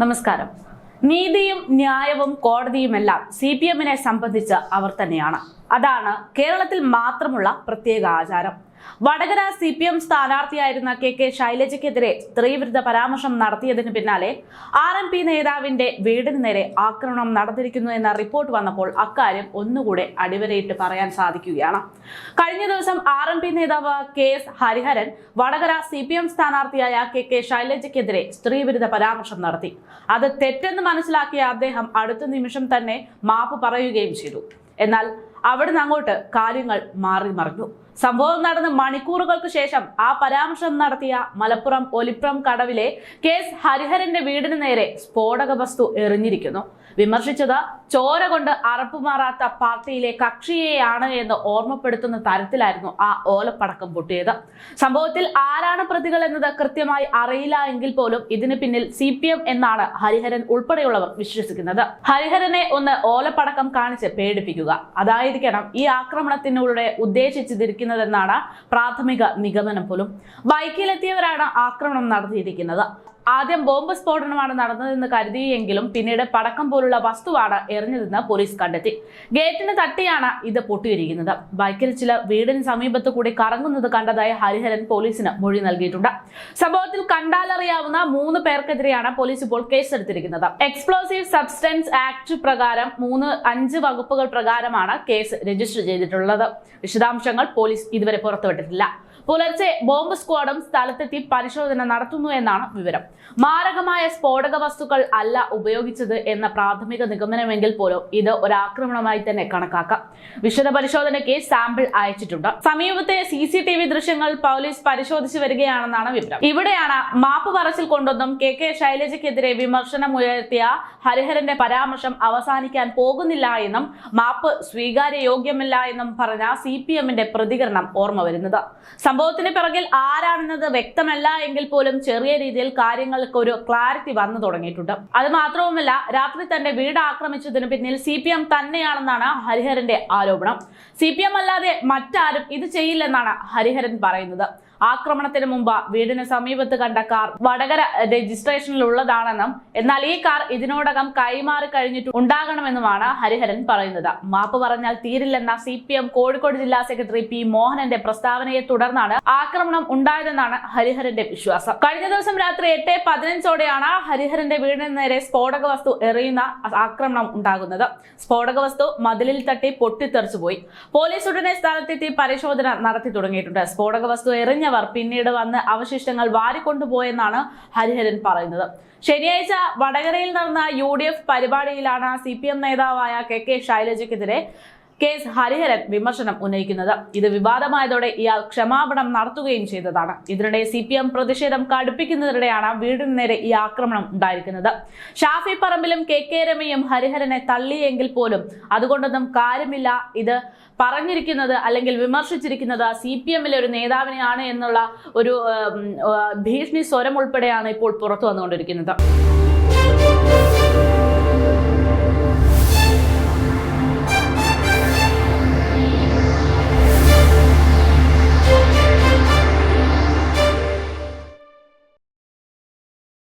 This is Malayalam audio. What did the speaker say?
നമസ്കാരം. നീതിയും ന്യായവും കോടതിയുമെല്ലാം സി പി എമ്മിനെ സംബന്ധിച്ച് അവർ തന്നെയാണ്. അതാണ് കേരളത്തിൽ മാത്രമുള്ള പ്രത്യേക ആചാരം. വടകര സി പി എം സ്ഥാനാർത്ഥിയായിരുന്ന കെ കെ ശൈലജയ്ക്കെതിരെ സ്ത്രീവിരുദ്ധ പരാമർശം നടത്തിയതിന് പിന്നാലെ ആർ എം പി നേതാവിന്റെ വീടിന് നേരെ ആക്രമണം നടന്നിരിക്കുന്നു എന്ന റിപ്പോർട്ട് വന്നപ്പോൾ അക്കാര്യം ഒന്നുകൂടെ അടിവരയിട്ട് പറയാൻ സാധിക്കുകയാണ്. കഴിഞ്ഞ ദിവസം ആർ എം പി നേതാവ് K S Hariharan Vadakara C P M സ്ഥാനാർത്ഥിയായ K K ശൈലജയ്ക്കെതിരെ സ്ത്രീവിരുദ്ധ പരാമർശം നടത്തി. അത് തെറ്റെന്ന് മനസ്സിലാക്കിയ അദ്ദേഹം അടുത്ത നിമിഷം തന്നെ മാപ്പ് പറയുകയും ചെയ്തു. എന്നാൽ അവിടുന്ന് അങ്ങോട്ട് കാര്യങ്ങൾ മാറി മറിഞ്ഞു. സംഭവം നടന്ന് മണിക്കൂറുകൾക്ക് ശേഷം ആ പരാമർശം നടത്തിയ മലപ്പുറം ഒലിപ്രം കടവിലെ കേസ് ഹരിഹരന്റെ വീടിന് നേരെ സ്ഫോടക വസ്തു എറിഞ്ഞിരിക്കുന്നു. വിമർശിച്ചത് ചോര കൊണ്ട് അറപ്പുമാറാത്ത പാർട്ടിയിലെ കക്ഷിയെയാണ് എന്ന് ഓർമ്മപ്പെടുത്തുന്ന തരത്തിലായിരുന്നു ആ ഓലപ്പടക്കം പൊട്ടിയത്. സംഭവത്തിൽ ആരാണ് പ്രതികൾ എന്നത് കൃത്യമായി അറിയില്ല എങ്കിൽ പോലും ഇതിന് പിന്നിൽ സി എന്നാണ് ഹരിഹരൻ ഉൾപ്പെടെയുള്ളവർ വിശ്വസിക്കുന്നത്. ഹരിഹരനെ ഒന്ന് ഓലപ്പടക്കം കാണിച്ച് പേടിപ്പിക്കുക. അതായിരിക്കണം ഈ ആക്രമണത്തിലൂടെ ഉദ്ദേശിച്ചിരിക്കുന്നതെന്നാണ് പ്രാഥമിക നിഗമനം പോലും. ബൈക്കിലെത്തിയവരാണ് ആക്രമണം നടത്തിയിരിക്കുന്നത്. ആദ്യം ബോംബ് സ്ഫോടനമാണ് നടന്നതെന്ന് കരുതിയെങ്കിലും പിന്നീട് പടക്കം പോലുള്ള വസ്തുവാണ് എറിഞ്ഞതെന്ന് പോലീസ് കണ്ടെത്തി. ഗേറ്റിന് തട്ടിയാണ് ഇത് പൊട്ടിയിരിക്കുന്നത്. ബൈക്കിൽ ചിലർ വീടിന് സമീപത്ത് കൂടി കറങ്ങുന്നത് കണ്ടതായി ഹരിഹരൻ പോലീസിന് മൊഴി നൽകിയിട്ടുണ്ട്. സംഭവത്തിൽ കണ്ടാലറിയാവുന്ന മൂന്ന് പേർക്കെതിരെയാണ് പോലീസ് ഇപ്പോൾ കേസെടുത്തിരിക്കുന്നത്. എക്സ്പ്ലോസീവ് സബ്സ്റ്റൻസ് ആക്ട് പ്രകാരം മൂന്ന് അഞ്ച് വകുപ്പുകൾ പ്രകാരമാണ് കേസ് രജിസ്റ്റർ ചെയ്തിട്ടുള്ളത്. വിശദാംശങ്ങൾ പോലീസ് ഇതുവരെ പുറത്തുവിട്ടിട്ടില്ല. പുലർച്ചെ ബോംബ് സ്ക്വാഡും സ്ഥലത്തെത്തി പരിശോധന നടത്തുന്നു എന്നാണ് വിവരം. മാരകമായ സ്ഫോടക വസ്തുക്കൾ അല്ല ഉപയോഗിച്ചത് എന്ന പ്രാഥമിക നിഗമനമെങ്കിൽ പോലും ഇത് ഒരു ആക്രമണമായി തന്നെ കണക്കാക്കാം. വിശദ പരിശോധനയ്ക്ക് സാമ്പിൾ അയച്ചിട്ടുണ്ട്. സമീപത്തെ സി സി ടി വി ദൃശ്യങ്ങൾ പോലീസ് പരിശോധിച്ചു വരികയാണെന്നാണ് വിവരം. ഇവിടെയാണ് മാപ്പ് പറച്ചിൽ കൊണ്ടൊന്നും കെ കെ ശൈലജയ്ക്കെതിരെ വിമർശനം ഉയർത്തിയ ഹരിഹരന്റെ പരാമർശം അവസാനിക്കാൻ പോകുന്നില്ല എന്നും മാപ്പ് സ്വീകാര്യ യോഗ്യമല്ല എന്നും പറഞ്ഞ സി പി എമ്മിന്റെ പ്രതികരണം ഓർമ്മ വരുന്നത്. സംഭവത്തിന് പിറകിൽ ആരാണെന്നത് വ്യക്തമല്ല എങ്കിൽ പോലും ചെറിയ രീതിയിൽ കാര്യങ്ങൾക്ക് ഒരു ക്ലാരിറ്റി വന്നു തുടങ്ങിയിട്ടുണ്ട്. അത് മാത്രവുമല്ല രാത്രി തന്റെ വീട് ആക്രമിച്ചതിന് പിന്നിൽ സി പി എം തന്നെയാണെന്നാണ് ഹരിഹരന്റെ ആരോപണം. സി പി എം അല്ലാതെ മറ്റാരും ഇത് ചെയ്യില്ലെന്നാണ് ഹരിഹരൻ പറയുന്നത്. ആക്രമണത്തിന് മുമ്പ് വീടിന് സമീപത്ത് കണ്ട കാർ വടകര രജിസ്ട്രേഷനിലുള്ളതാണെന്നും എന്നാൽ ഈ കാർ ഇതിനോടകം കൈമാറി കഴിഞ്ഞിട്ട് ഉണ്ടാകണമെന്നുമാണ് ഹരിഹരൻ പറയുന്നത്. മാപ്പ് പറഞ്ഞാൽ തീരില്ലെന്ന സി കോഴിക്കോട് ജില്ലാ സെക്രട്ടറി പി മോഹനന്റെ പ്രസ്താവനയെ തുടർന്നാണ് ആക്രമണം ഉണ്ടായതെന്നാണ് ഹരിഹരന്റെ വിശ്വാസം. കഴിഞ്ഞ ദിവസം രാത്രി എട്ട് പതിനഞ്ചോടെയാണ് ഹരിഹരന്റെ വീടിന് നേരെ സ്ഫോടക വസ്തു എറിയുന്ന ആക്രമണം ഉണ്ടാകുന്നത്. സ്ഫോടക വസ്തു മതിലിൽ തട്ടി പൊട്ടിത്തെറിച്ചു പോയി പോലീസ് ഉടനെ സ്ഥലത്തെത്തി പരിശോധന നടത്തി തുടങ്ങിയിട്ടുണ്ട്. സ്ഫോടക വസ്തു എറിഞ്ഞവർ പിന്നീട് വന്ന് അവശിഷ്ടങ്ങൾ വാരിക്കൊണ്ടുപോയെന്നാണ് ഹരിഹരൻ പറയുന്നത്. ശനിയാഴ്ച വടകരയിൽ നടന്ന യു ഡി എഫ് പരിപാടിയിലാണ് സി പി എം നേതാവായ കെ കെ ശൈലജയ്ക്കെതിരെ കേസ് ഹരിഹരൻ വിമർശനം ഉന്നയിക്കുന്നത്. ഇത് വിവാദമായതോടെ ഇയാൾ ക്ഷമാപണം നടത്തുകയും ചെയ്തതാണ്. ഇതിനിടെ സി പി എം പ്രതിഷേധം കടുപ്പിക്കുന്നതിനിടെയാണ് വീടിന് നേരെ ഈ ആക്രമണം ഉണ്ടായിരിക്കുന്നത്. ഷാഫി പറമ്പിലും കെ കെ രമയും ഹരിഹരനെ തള്ളിയെങ്കിൽ പോലും അതുകൊണ്ടൊന്നും കാര്യമില്ല. ഇത് പറഞ്ഞിരിക്കുന്നത് അല്ലെങ്കിൽ വിമർശിച്ചിരിക്കുന്നത് സി പി എമ്മിലെ ഒരു നേതാവിനെയാണ് എന്നുള്ള ഒരു ഭീഷണി സ്വരം ഉൾപ്പെടെയാണ് ഇപ്പോൾ പുറത്തു വന്നുകൊണ്ടിരിക്കുന്നത്.